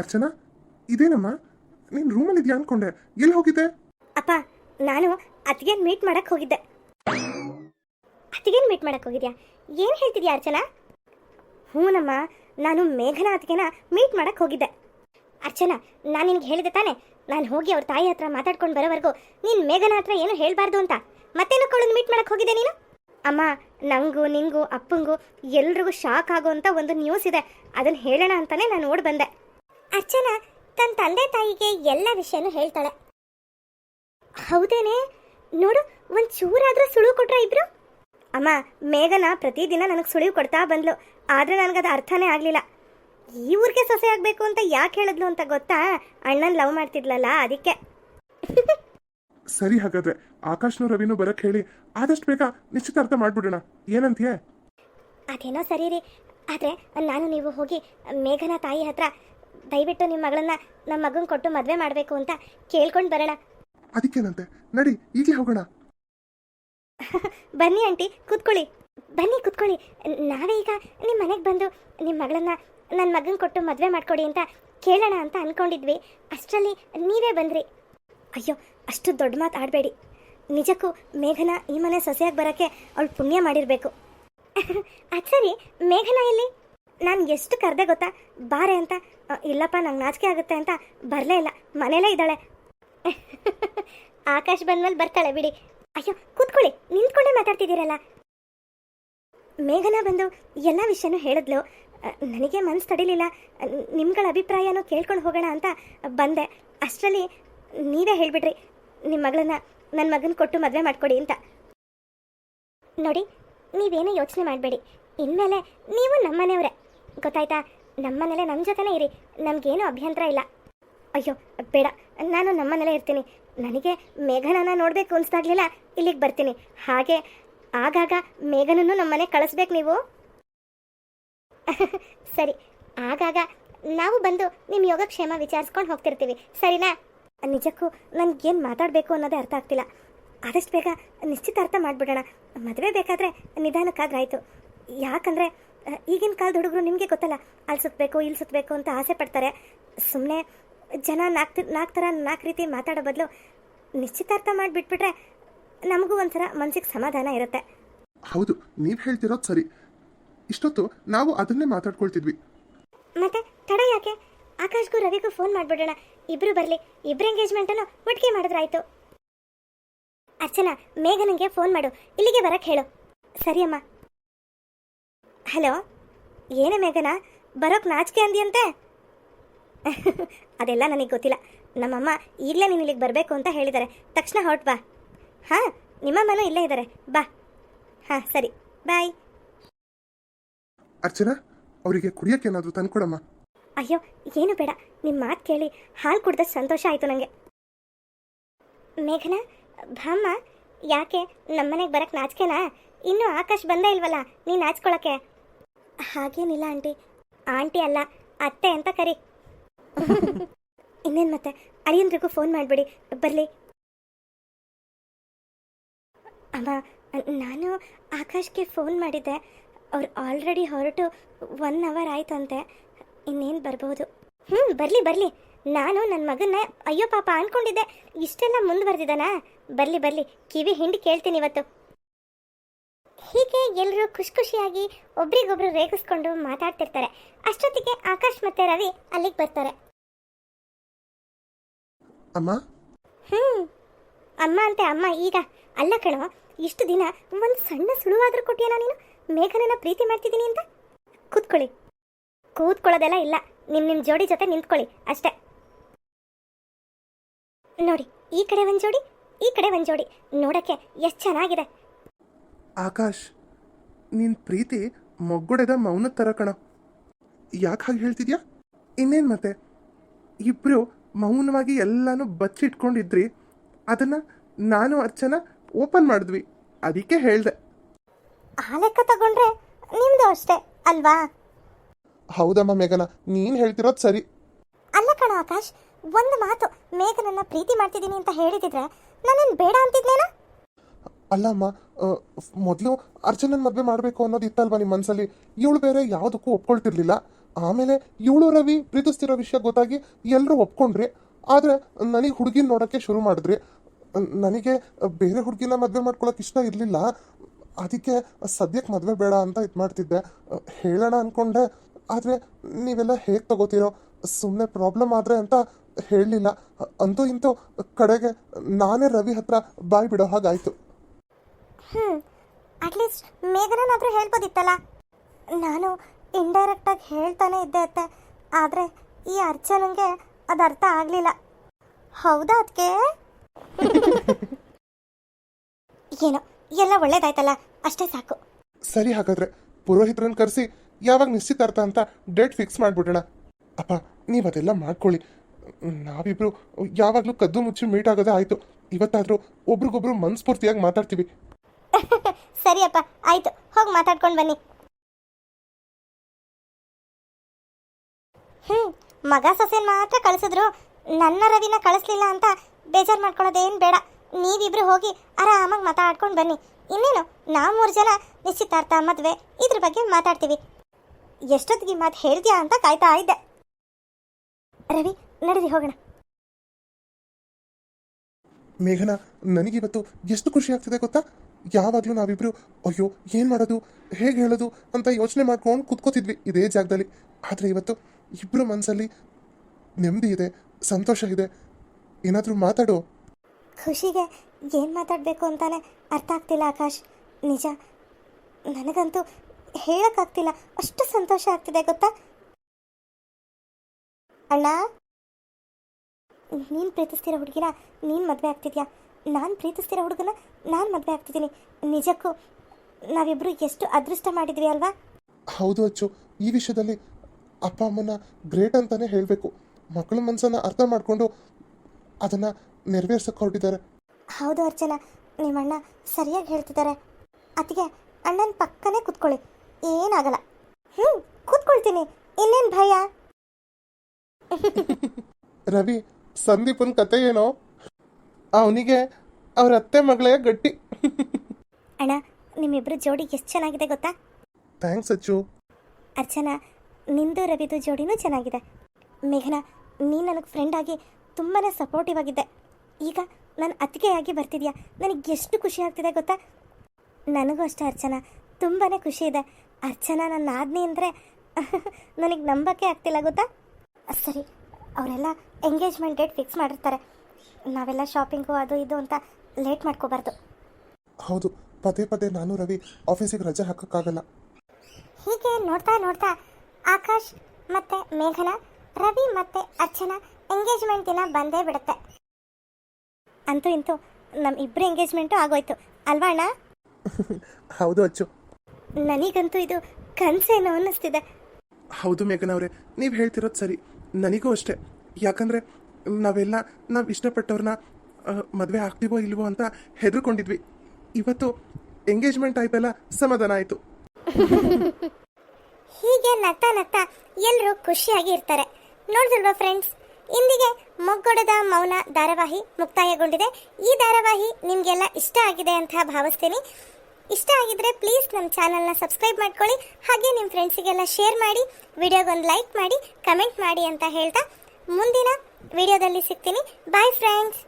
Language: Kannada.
ಅರ್ಚನಾ, ಇದೇನಮ್ಮ? ನೀನು ರೂಮಲ್ಲಿ ಇದೆಯಾ ಅನ್ಕೊಂಡೆ. ಎಲ್ಲಿ ಹೋಗಿದ್ದೆ? ಅಪ್ಪ, ನಾನು ಅತ್ತಿಗೆನ್ ಮೀಟ್ ಮಾಡಕ್ ಹೋಗಿದ್ದೆ. ಅತ್ತಿಗೆನ್ ಮೀಟ್ ಮಾಡಕ್ ಹೋಗಿದ್ಯಾ? ಏನು ಹೇಳ್ತಿದ್ಯಾ ಅರ್ಚನಾ? ಹ್ಞೂನಮ್ಮ ನಾನು ಮೇಘನ ಅತ್ತಿಗೆನ ಮೀಟ್ ಮಾಡಕ್ ಹೋಗಿದ್ದೆ. ಅರ್ಚನಾ, ನಾನು ನಿನ್ಗೆ ಹೇಳಿದೆ ತಾನೆ, ನಾನು ಹೋಗಿ ಅವ್ರ ತಾಯಿ ಹತ್ರ ಮಾತಾಡ್ಕೊಂಡು ಬರೋವರೆಗೂ ನೀನು ಮೇಘನ ಹತ್ರ ಏನು ಹೇಳಬಾರ್ದು ಅಂತ. ಮತ್ತೇನು ಕೊಡೋದು ಮೀಟ್ ಮಾಡಕ್ ಹೋಗಿದ್ದೆ ನೀನು? ಅಮ್ಮ, ನಂಗೂ ನಿಂಗೂ ಅಪ್ಪಂಗೂ ಎಲ್ರಿಗೂ ಶಾಕ್ ಆಗೋಂಥ ಒಂದು ನ್ಯೂಸ್ ಇದೆ. ಅದನ್ನ ಹೇಳೋಣ ಅಂತಾನೆ ನಾನು ಓಡ್ ಬಂದೆ. ಅರ್ಚನಾ ತನ್ನ ತಂದೆ ತಾಯಿಗೆ ಎಲ್ಲ ವಿಷಯನೂ ಹೇಳ್ತಾಳೆ. ಹೌದೇನೆ? ನೋಡು ಒಂದ್ ಚೂರಾದ್ರೂ ಸುಳಿವು ಕೊಟ್ರ ಇಬ್ರು? ಅಮ್ಮ ಮೇಘನ ಪ್ರತಿದಿನ ನನಗೆ ಸುಳಿವು ಕೊಡ್ತಾ ಬಂದ್ಲು. ಆದ್ರೆ ನನಗದು ಅರ್ಥನೇ ಆಗ್ಲಿಲ್ಲ. ಈ ಊರಿಗೆ ಸೊಸೆ ಆಗ್ಬೇಕು ಅಂತ ಯಾಕೆ ಹೇಳಿದ್ಲು ಅಂತ ಗೊತ್ತಾ? ಅಣ್ಣನ್ ಲವ್ ಮಾಡ್ತಿದ್ಲಲ್ಲ ಅದಕ್ಕೆ. ಸರಿ ಹಾಗಾದ್ರೆ ಆಕಾಶ್ನು ರವಿನೂ ಬರಕ್ ಹೇಳಿ ಆದಷ್ಟು ಬೇಗ ನಿಶ್ಚಿತಾರ್ಥ ಮಾಡ್ಬಿಡೋಣ. ಏನಂತೀಯ? ಅದೇನೋ ಸರಿ ರೀ. ಆದ್ರೆ ನಾನು ನೀವು ಹೋಗಿ ಮೇಘನ ತಾಯಿ ಹತ್ರ ದಯವಿಟ್ಟು ನಿಮ್ಮ ಮಗಳನ್ನ ನಮ್ಮ ಮಗನ್ ಕೊಟ್ಟು ಮದುವೆ ಮಾಡಬೇಕು ಅಂತ ಕೇಳ್ಕೊಂಡು ಬರೋಣ. ಅದಕ್ಕೇನಂತೆ? ನಡಿ ಈಗಲೇ ಹೋಗೋಣ. ಬನ್ನಿ ಆಂಟಿ ಕೂತ್ಕೊಳ್ಳಿ. ಬನ್ನಿ ಕೂತ್ಕೊಳ್ಳಿ. ನಾವೇ ಈಗ ನಿಮ್ಮ ಮನೆಗೆ ಬಂದು ನಿಮ್ಮ ಮಗಳನ್ನ ನನ್ನ ಮಗನ್ ಕೊಟ್ಟು ಮದುವೆ ಮಾಡ್ಕೊಡಿ ಅಂತ ಕೇಳೋಣ ಅಂತ ಅನ್ಕೊಂಡಿದ್ವಿ. ಅಷ್ಟರಲ್ಲಿ ನೀವೇ ಬಂದ್ರಿ. ಅಯ್ಯೋ ಅಷ್ಟು ದೊಡ್ಡ ಮಾತು ಆಡಬೇಡಿ. ನಿಜಕ್ಕೂ ಮೇಘನ ಈ ಮನೆ ಸೊಸೆಯಾಗಿ ಬರೋಕ್ಕೆ ಅವಳು ಪುಣ್ಯ ಮಾಡಿರಬೇಕು. ಅದು ಸರಿ ಮೇಘನ ಇಲ್ಲಿ ನಾನು ಎಷ್ಟು ಕರೆದೆ ಗೊತ್ತಾ? ಬಾರೆ ಅಂತ ಇಲ್ಲಪ್ಪ, ನಂಗೆ ನಾಚಿಕೆ ಆಗುತ್ತೆ ಅಂತ ಬರಲೇ ಇಲ್ಲ. ಮನೇಲೇ ಇದ್ದಾಳೆ. ಆಕಾಶ್ ಬಂದ್ಮೇಲೆ ಬರ್ತಾಳೆ, ಬಿಡಿ. ಅಯ್ಯೋ, ಕೂತ್ಕೊಳ್ಳಿ. ನಿಂತ್ಕೊಂಡೇ ಮಾತಾಡ್ತಿದ್ದೀರಲ್ಲ. ಮೇಘನಾ ಬಂದು ಎಲ್ಲ ವಿಷಯನೂ ಹೇಳಿದ್ಲು. ನನಗೆ ಮನಸ್ಸು ತಡಿಲಿಲ್ಲ. ನಿಮ್ಗಳ ಅಭಿಪ್ರಾಯನೂ ಕೇಳ್ಕೊಂಡು ಹೋಗೋಣ ಅಂತ ಬಂದೆ. ಅಷ್ಟರಲ್ಲಿ ನೀವೇ ಹೇಳಿಬಿಡ್ರಿ. ನಿಮ್ಮ ಮಗಳನ್ನ ನನ್ನ ಮಗನ ಕೊಟ್ಟು ಮದುವೆ ಮಾಡಿಕೊಡಿ ಅಂತ. ನೋಡಿ, ನೀವೇನೂ ಯೋಚನೆ ಮಾಡಬೇಡಿ. ಇನ್ಮೇಲೆ ನೀವು ನಮ್ಮನೆಯವರೇ. ಗೊತ್ತಾಯ್ತಾ? ನಮ್ಮನೇಲೆ ನಮ್ಮ ಜೊತೆನೇ ಇರಿ. ನಮಗೇನು ಅಭ್ಯಂತರ ಇಲ್ಲ. ಅಯ್ಯೋ, ಬೇಡ. ನಾನು ನಮ್ಮನೇಲೇ ಇರ್ತೀನಿ. ನನಗೆ ಮೇಘನನ್ನ ನೋಡಬೇಕು ಅನ್ಸ್ದಾಗ್ಲಿಲ್ಲ. ಇಲ್ಲಿಗೆ ಬರ್ತೀನಿ. ಹಾಗೆ ಆಗಾಗ ಮೇಘನನ್ನು ನಮ್ಮನೆ ಕಳಿಸ್ಬೇಕು ನೀವು. ಸರಿ. ಆಗಾಗ ನಾವು ಬಂದು ನಿಮ್ಮ ಯೋಗಕ್ಷೇಮ ವಿಚಾರಿಸ್ಕೊಂಡು ಹೋಗ್ತಿರ್ತೀವಿ. ಸರಿನಾ? ನಿಜಕ್ಕೂ ನನಗೇನು ಮಾತಾಡಬೇಕು ಅನ್ನೋದೇ ಅರ್ಥ ಆಗ್ತಿಲ್ಲ. ಆದಷ್ಟು ಬೇಗ ನಿಶ್ಚಿತಾರ್ಥ ಮಾಡಿಬಿಡೋಣ. ಮದುವೆ ಬೇಕಾದರೆ ನಿಧಾನಕ್ಕಾದ್ರಾಯ್ತು ಯಾಕಂದರೆ ಈಗಿನ ಕಾಲದ ಹುಡುಗರು ನಿಮಗೆ ಗೊತ್ತಲ್ಲ ಅಲ್ಲಿ ಸುತ್ತಬೇಕು ಇಲ್ಲಿ ಸುತ್ತಬೇಕು ಅಂತ ಆಸೆ ಪಡ್ತಾರೆ. ಸುಮ್ಮನೆ ಜನ ನಾಲ್ಕು ನಾಲ್ಕು ಥರ ನಾಲ್ಕು ರೀತಿ ಮಾತಾಡೋ ಬದಲು ನಿಶ್ಚಿತಾರ್ಥ ಮಾಡಿಬಿಟ್ಬಿಟ್ರೆ ನಮಗೂ ಒಂಥರ ಮನಸ್ಸಿಗೆ ಸಮಾಧಾನ ಇರುತ್ತೆ. ಹೌದು ನೀವು ಹೇಳ್ತಿರೋದು ಸರಿ. ಇಷ್ಟೊತ್ತು ನಾವು ಅದನ್ನೇ ಮಾತಾಡ್ಕೊಳ್ತಿದ್ವಿ. ಮತ್ತೆ ತಡ ಯಾಕೆ? ಆಕಾಶ್ಗೂ ರವಿಗೂ ಫೋನ್ ಮಾಡಿಬಿಡೋಣ. ಇಬ್ರು ಬರಲಿ. ಇಬ್ರು ಎಂಗೇಜ್ಮೆಂಟನ್ನು ಒಟ್ಟಿಗೆ ಮಾಡಿದ್ರಾಯ್ತು ಅರ್ಚನಾ ಮೇಘನಿಗೆ ಫೋನ್ ಮಾಡು. ಇಲ್ಲಿಗೆ ಬರಕ್ಕೆ ಹೇಳು. ಸರಿ ಅಮ್ಮ. ಹಲೋ? ಏನೇ ಮೇಘನ? ಬರೋಕ್ ನಾಚಿಕೆ ಅಂದಿಯಂತೆ? ಅದೆಲ್ಲ ನನಗೆ ಗೊತ್ತಿಲ್ಲ. ನಮ್ಮಮ್ಮ ಈಗಲೇ ನೀನು ಇಲ್ಲಿಗೆ ಬರಬೇಕು ಅಂತ ಹೇಳಿದ್ದಾರೆ ತಕ್ಷಣ ಹೊರಟು ಬಾ. ಹಾಂ ನಿಮ್ಮಮ್ಮನೂ ಇಲ್ಲೇ ಇದ್ದಾರೆ ಬಾ. ಹಾಂ ಸರಿ. ಬಾಯ್. ಅರ್ಚನಾ ಅವರಿಗೆ ಕುಡಿಯಕ್ಕೆ ಏನಾದರೂ ತಂದ್ಕೊಡಮ್ಮ. ಅಯ್ಯೋ ಏನು ಬೇಡ. ನಿಮ್ಮ ಮಾತು ಕೇಳಿ ಹಾಲು ಕುಡ್ದಷ್ಟು ಸಂತೋಷ ಆಯಿತು ನನಗೆ ಮೇಘನಾ ಭಾಮ್ಮ ಯಾಕೆ ನಮ್ಮನೆಗೆ ಬರಕ್ಕೆ ನಾಚಿಕೆನಾ? ಇನ್ನೂ ಆಕಾಶ್ ಬಂದೇ ಇಲ್ವಲ್ಲ ನೀನು ನಾಚ್ಕೊಳಕ್ಕೆ? ಹಾಗೇನಿಲ್ಲ ಆಂಟಿ. ಆಂಟಿ ಅಲ್ಲ, ಅತ್ತೆ ಅಂತ ಕರಿ. ಇನ್ನೇನು ಮತ್ತೆ? ಅಳಿಯಂದ್ರಿಗೂ ಫೋನ್ ಮಾಡಿಬಿಡಿ. ಬರಲಿ. ಅಮ್ಮ, ನಾನು ಆಕಾಶ್ಗೆ ಫೋನ್ ಮಾಡಿದ್ದೆ. ಅವ್ರು ಆಲ್ರೆಡಿ ಹೊರಟು ಒನ್ ಅವರ್ ಆಯ್ತಂತೆ ಇನ್ನೇನು ಬರ್ಬೋದು? ಹ್ಞೂ ಬರಲಿ ಬರಲಿ. ನಾನು ನನ್ನ ಮಗನ್ನ ಅಯ್ಯೋ ಪಾಪ ಅನ್ಕೊಂಡಿದ್ದೆ. ಇಷ್ಟೆಲ್ಲ ಮುಂದುವರೆದಿದ್ದಾನಾ? ಬರಲಿ ಬರಲಿ. ಕಿವಿ ಹಿಂಡಿ ಕೇಳ್ತೀನಿ ಇವತ್ತು. ಹೀಗೆ ಎಲ್ಲರೂ ಖುಷಿ ಖುಷಿಯಾಗಿ ಒಬ್ರಿಗೊಬ್ರು ರೇಗಿಸ್ಕೊಂಡು ಮಾತಾಡ್ತಿರ್ತಾರೆ. ಅಷ್ಟೊತ್ತಿಗೆ ಆಕಾಶ್ ಮತ್ತೆ ರವಿ ಅಲ್ಲಿಗೆ ಬರ್ತಾರೆ. ಅಮ್ಮ? ಹ್ಮ್. ಅಮ್ಮ ಅಂತೆ ಅಮ್ಮ ಈಗ. ಅಲ್ಲ ಕಣೋ ಇಷ್ಟು ದಿನ ಒಂದು ಸಣ್ಣ ಸುಳುವಾದ್ರೂ ಕೊಟ್ಟಿಯಲ್ಲ ನೀನು? ಮೇಘನನ್ನ ಪ್ರೀತಿ ಮಾಡ್ತಿದ್ದೀನಿ ಅಂತ? ಕೂತ್ಕೊಳ್ಳಿ. ಕೂತ್ಕೊಳ್ಳೋದೆಲ್ಲ ಇಲ್ಲ. ನಿಮ್ ನಿಮ್ ಜೋಡಿ ಜೊತೆ ನಿಂತ್ಕೊಳ್ಳಿ ಅಷ್ಟೇ. ನೋಡಿ ಈ ಕಡೆ ಒಂದು ಜೋಡಿ ಈ ಕಡೆ ಒಂದು ಜೋಡಿ. ನೋಡಕ್ಕೆ ಎಷ್ಟು ಚೆನ್ನಾಗಿದೆ. ಆಕಾಶ್ ನಿನ್ ಪ್ರೀತಿ ಮೊಗ್ಗೊಡೆದ ಮೌನ ತರ ಕಣ. ಯಾಕೆ ಹಾಗೆ ಹೇಳ್ತಿದ್ಯಾ? ಇನ್ನೇನು ಮತ್ತೆ? ಇಬ್ಬರು ಮೌನವಾಗಿ ಎಲ್ಲನೂ ಬಚ್ಚಿಟ್ಕೊಂಡಿದ್ರಿ. ಅದನ್ನು ನಾನು ಅರ್ಚನ ಓಪನ್ ಮಾಡಿದ್ವಿ. ಅದಕ್ಕೆ ಹೇಳ್ದೆ. ಆ ಲೆಕ್ಕ ತಗೊಂಡ್ರೆ ನಿಮ್ದು ಅಷ್ಟೇ ಅಲ್ವಾ? ಹೌದಮ್ಮ ಮೇಘನ ನೀನು ಹೇಳ್ತಿರೋದು ಸರಿ. ಅಲ್ಲ ಕಣ ಆಕಾಶ್ ಒಂದು ಮಾತು ಮೇಘನನ್ನ ಪ್ರೀತಿ ಮಾಡ್ತಿದ್ದೀನಿ ಅಂತ ಹೇಳಿದಿದ್ರೆ ನಾನೇನು ಬೇಡ ಅಂತಿದ್ನೇನಾ? ಅಲ್ಲಮ್ಮ ಮೊದಲು ಅರ್ಜುನನ್ ಮದುವೆ ಮಾಡಬೇಕು ಅನ್ನೋದು ಇತ್ತಲ್ವಾ ನಿಮ್ಮ ಮನಸ್ಸಲ್ಲಿ ಇವಳು ಬೇರೆ ಯಾವುದಕ್ಕೂ ಒಪ್ಕೊಳ್ತಿರ್ಲಿಲ್ಲ. ಆಮೇಲೆ ಇವಳು ರವಿ ಪ್ರೀತಿಸ್ತಿರೋ ವಿಷಯ ಗೊತ್ತಾಗಿ ಎಲ್ಲರೂ ಒಪ್ಕೊಂಡ್ರಿ. ಆದರೆ ನನಗೆ ಹುಡುಗಿನ ನೋಡೋಕ್ಕೆ ಶುರು ಮಾಡಿದ್ರಿ. ನನಗೆ ಬೇರೆ ಹುಡುಗಿನ ಮದುವೆ ಮಾಡ್ಕೊಳ್ಳೋಕೆ ಇಷ್ಟ ಇರಲಿಲ್ಲ. ಅದಕ್ಕೆ ಸದ್ಯಕ್ಕೆ ಮದುವೆ ಬೇಡ ಅಂತ ಇದು ಮಾಡ್ತಿದ್ದೆ. ಹೇಳೋಣ ಅಂದ್ಕೊಂಡೆ ಆದರೆ ನೀವೆಲ್ಲ ಹೇಗೆ ತಗೋತೀರೋ? ಸುಮ್ಮನೆ ಪ್ರಾಬ್ಲಮ್ ಆದರೆ ಅಂತ ಹೇಳಲಿಲ್ಲ. ಅಂತೂ ಇಂತೂ ಕಡೆಗೆ ನಾನೇ ರವಿ ಹತ್ರ ಬಾಯ್ ಬಿಡೋ ಹಾಗಾಯಿತು. ಹ್ಞೂ ಅಟ್ಲೀಸ್ಟ್ ಮೇಘನಾದ್ರೂ ಹೇಳ್ಬೋದಿತ್ತಲ್ಲ. ನಾನು ಇಂಡೈರೆಕ್ಟಾಗಿ ಹೇಳ್ತಾನೆ ಇದ್ದೆ ಅತ್ತೆ, ಆದರೆ ಈ ಅರ್ಚನಂಗೆ ಅದು ಅರ್ಥ ಆಗಲಿಲ್ಲ. ಹೌದಾ ಅದಕ್ಕೆ ಏನೋ, ಎಲ್ಲ ಒಳ್ಳೇದಾಯ್ತಲ್ಲ, ಅಷ್ಟೇ ಸಾಕು. ಸರಿ ಹಾಗಾದ್ರೆ, ಪುರೋಹಿತರನ್ನ ಕರೆಸಿ ಯಾವಾಗ ನಿಶ್ಚಿತಾರ್ಥ ಅಂತ ಡೇಟ್ ಫಿಕ್ಸ್ ಮಾಡಿಬಿಡೋಣ. ಅಪ್ಪ, ನೀವು ಅದೆಲ್ಲ ಮಾಡ್ಕೊಳ್ಳಿ. ನಾವಿಬ್ರು ಯಾವಾಗಲೂ ಕದ್ದು ಮುಚ್ಚಿ ಮೀಟ್ ಆಗೋದೇ ಆಯಿತು. ಇವತ್ತಾದರೂ ಒಬ್ರಿಗೊಬ್ರು ಮನಸ್ಫೂರ್ತಿಯಾಗಿ ಮಾತಾಡ್ತೀವಿ. ಸರಿಯಪ್ಪ, ಆಯ್ತು. ಹೋಗಿ ಮಾತಾಡ್ಕೊಂಡು ಬನ್ನಿ. ಹ್ಮ್, ಮಗ ಸೊಸೆನ್ ಮಾತ್ರ ಕಳಿಸಿದ್ರು. ನನ್ನ ರವಿನ ಕಳಿಸ್ಲಿಲ್ಲ ಅಂತ ಬೇಜಾರು ಮಾಡ್ಕೊಳ್ಳೋದೇನು ಬೇಡ. ನೀವಿಬ್ರು ಹೋಗಿ ಆರಾಮಾಗಿ ಮಾತಾಡ್ಕೊಂಡು ಬನ್ನಿ. ಇನ್ನೇನು, ನಾವು ಮೂರು ಜನ ನಿಶ್ಚಿತಾರ್ಥ ಮದುವೆ. ಇದ್ರ ಬಗ್ಗೆ ಮಾತಾಡ್ತೀವಿ. ಎಷ್ಟೊತ್ತಿಗೆ ಮಾತು ಹೇಳ್ತೀಯಾ ಅಂತ ಕಾಯ್ತಾ ಇದ್ದೆ. ರವಿ ನಡೆದಿ ಹೋಗೋಣ. ಮೇಘನ, ನನಗಿವತ್ತು ಎಷ್ಟು ಖುಷಿ ಆಗ್ತಿದೆ ಗೊತ್ತಾ? ಯಾವಾಗಲೂ ನಾವಿಬ್ರು, ಅಯ್ಯೋ, ಏನು ಮಾಡೋದು? ಹೇಗೆ ಹೇಳೋದು? ಅಂತ ಯೋಚನೆ ಮಾಡ್ಕೊಂಡು ಕುತ್ಕೋತಿದ್ವಿ ಇದೇ ಜಾಗದಲ್ಲಿ. ಆದರೆ ಇವತ್ತು ಇಬ್ಬರು ಮನಸ್ಸಲ್ಲಿ ನೆಮ್ಮದಿ ಇದೆ, ಸಂತೋಷ ಇದೆ. ಏನಾದರೂ ಮಾತಾಡು. ಖುಷಿಗೆ ಏನು ಮಾತಾಡಬೇಕು ಅಂತಾನೆ ಅರ್ಥ ಆಗ್ತಿಲ್ಲ ಆಕಾಶ್. ನಿಜ, ನನಗಂತೂ ಹೇಳೋಕ್ಕಾಗ್ತಿಲ್ಲ ಅಷ್ಟು ಸಂತೋಷ ಆಗ್ತಿದೆ, ಗೊತ್ತಾ? ಅಣ್ಣ? ನೀನು ಪ್ರೀತಿಸ್ತಿರೋ ಹುಡುಗಿನ ನೀನು ಮದುವೆ ಆಗ್ತಿದ್ಯಾ? ನಾನು ಪ್ರೀತಿಸ್ತಿರೋ ಹುಡುಗನ ನಾನು ಮದುವೆ ಆಗ್ತಿದ್ದೀನಿ. ನಿಜಕ್ಕೂ ನಾವಿಬ್ಬರು ಎಷ್ಟು ಅದೃಷ್ಟ ಮಾಡಿದ್ವಿ ಅಲ್ವಾ? ಹೌದು ಅಚ್ಚು. ಈ ವಿಷಯದಲ್ಲಿ ಅಪ್ಪ ಅಮ್ಮನ ಗ್ರೇಟ್ ಅಂತಾನೆ ಹೇಳಬೇಕು. ಮಕ್ಕಳ ಮನಸ್ಸನ್ನು ಅರ್ಥ ಮಾಡಿಕೊಂಡು ಅದನ್ನು ನೆರವೇರ್ಸಕ್ಕೆ ಹೊರಟಿದ್ದಾರೆ. ಹೌದು ಅರ್ಚನಾ ನಿಮ್ಮಣ್ಣ ಸರಿಯಾಗಿ ಹೇಳ್ತಿದ್ದಾರೆ. ಅತ್ತಿಗೆ ಅಣ್ಣನ ಪಕ್ಕನೇ ಕೂತ್ಕೊಳ್ಳಿ. ಏನಾಗಲ್ಲ. ಹ್ಞೂ ಕೂತ್ಕೊಳ್ತೀನಿ. ಇನ್ನೇನು ಭಯ? ರವಿ ಸಂದೀಪನ ಕತೆ ಏನೋ? ಅವನಿಗೆ ಅವ್ರ ಅತ್ತೆ ಮಗಳೇ ಗಟ್ಟಿ. ಅಣ್ಣ ನಿಮ್ಮಿಬ್ರು ಜೋಡಿ ಎಷ್ಟು ಚೆನ್ನಾಗಿದೆ ಗೊತ್ತಾ? ಥ್ಯಾಂಕ್ಸ್ ಅಚ್ಚು. ಅರ್ಚನಾ ನಿಂದು ರವಿದು ಜೋಡಿನೂ ಚೆನ್ನಾಗಿದೆ. ಮೇಘನಾ ನೀನು ನನಗೆ ಫ್ರೆಂಡ್ ಆಗಿ ತುಂಬಾ ಸಪೋರ್ಟಿವ್ ಆಗಿದ್ದೆ. ಈಗ ನಾನು ಅತ್ತಿಗೆಯಾಗಿ ಬರ್ತಿದ್ಯಾ? ನನಗೆ ಎಷ್ಟು ಖುಷಿ ಆಗ್ತಿದೆ ಗೊತ್ತಾ? ನನಗೂ ಅಷ್ಟೇ ಅರ್ಚನಾ ತುಂಬಾ ಖುಷಿ ಇದೆ. ಅರ್ಚನಾ ನನ್ನ ಆಜ್ಞೆ ಅಂದರೆ ನನಗೆ ನಂಬಕ್ಕೆ ಆಗ್ತಿಲ್ಲ ಗೊತ್ತಾ? ಸರಿ ಅವರೆಲ್ಲ ಎಂಗೇಜ್ಮೆಂಟ್ ಡೇಟ್ ಫಿಕ್ಸ್ ಮಾಡಿರ್ತಾರೆ. ನಾವೆಲ್ಲ ಶಾಪಿಂಗು ಅದು ಇದು ಅಂತ ಲೇಟ್ ಮಾಡ್ಕೋಬಾರ್ದು. ಹೌದು ಪದೇ ಪದೇ ನಾನು ರವಿ ಆಫೀಸಿಗೆ ರಜೆ ಹಾಕೋಕ್ಕಾಗಲ್ಲ. ಹೀಗೆ ನೋಡ್ತಾ ನೋಡ್ತಾ ಆಕಾಶ್ ಮತ್ತೆ ಮೇಘನ ರವಿ ಮತ್ತೆ ಅರ್ಚನಾ ಎಂಗೇಜ್ಮೆಂಟ್ ದಿನ ಬಂದೇ ಬಿಡುತ್ತೆ. ಅಂತೂ ಇಂತೂ ನಮ್ಮ ಇಬ್ಬರು ಎಂಗೇಜ್ಮೆಂಟು ಆಗೋಯ್ತು. ಅಲ್ವಾ ಅಣ್ಣ? ಹೌದು ಅಚ್ಚು. ನನಗಂತೂ ಇದು ಕನಸೇನೋ ಅನ್ನಿಸ್ತಿದೆ. ಹೌದು ಮೇಘನ ಅವರೇ ನೀವು ಹೇಳ್ತಿರೋದು ಸರಿ. ನನಗೂ ಅಷ್ಟೇ. ಯಾಕಂದರೆ ನಾವೆಲ್ಲ ನಾವು ಇಷ್ಟಪಟ್ಟವ್ರನ್ನ ಮದುವೆ ಆಗ್ತೀವೋ ಇಲ್ವೋ ಅಂತ ಹೆದರ್ಕೊಂಡಿದ್ವಿ. ಇವತ್ತು ಎಂಗೇಜ್ಮೆಂಟ್ ಆಯ್ತಲ್ಲ, ಸಮಾಧಾನ ಆಯಿತು. ಹೀಗೆ ನಗ್ತಾ ನಗ್ತಾ ಎಲ್ಲರೂ ಖುಷಿಯಾಗಿ ಇರ್ತಾರೆ. ನೋಡಿದ್ರಲ್ವಾ ಫ್ರೆಂಡ್ಸ್ ಇಂದಿಗೆ ಮೊಗ್ಗೊಡದ ಮೌನ ಧಾರಾವಾಹಿ ಮುಕ್ತಾಯಗೊಂಡಿದೆ. ಈ ಧಾರಾವಾಹಿ ನಿಮಗೆಲ್ಲ ಇಷ್ಟ ಆಗಿದೆ ಅಂತ ಭಾವಿಸ್ತೀನಿ. ಇಷ್ಟ ಆಗಿದ್ರೆ ಪ್ಲೀಸ್ ನಮ್ಮ ಚಾನಲ್ನ ಸಬ್ಸ್ಕ್ರೈಬ್ ಮಾಡ್ಕೊಳ್ಳಿ. ಹಾಗೆ ನಿಮ್ಮ ಫ್ರೆಂಡ್ಸಿಗೆಲ್ಲ ಶೇರ್ ಮಾಡಿ, ವಿಡಿಯೋಗೊಂದು ಲೈಕ್ ಮಾಡಿ ಕಮೆಂಟ್ ಮಾಡಿ ಅಂತ ಹೇಳ್ತಾ ಮುಂದಿನ ವಿಡಿಯೋದಲ್ಲಿ ಸಿಗ್ತೀನಿ. Bye friends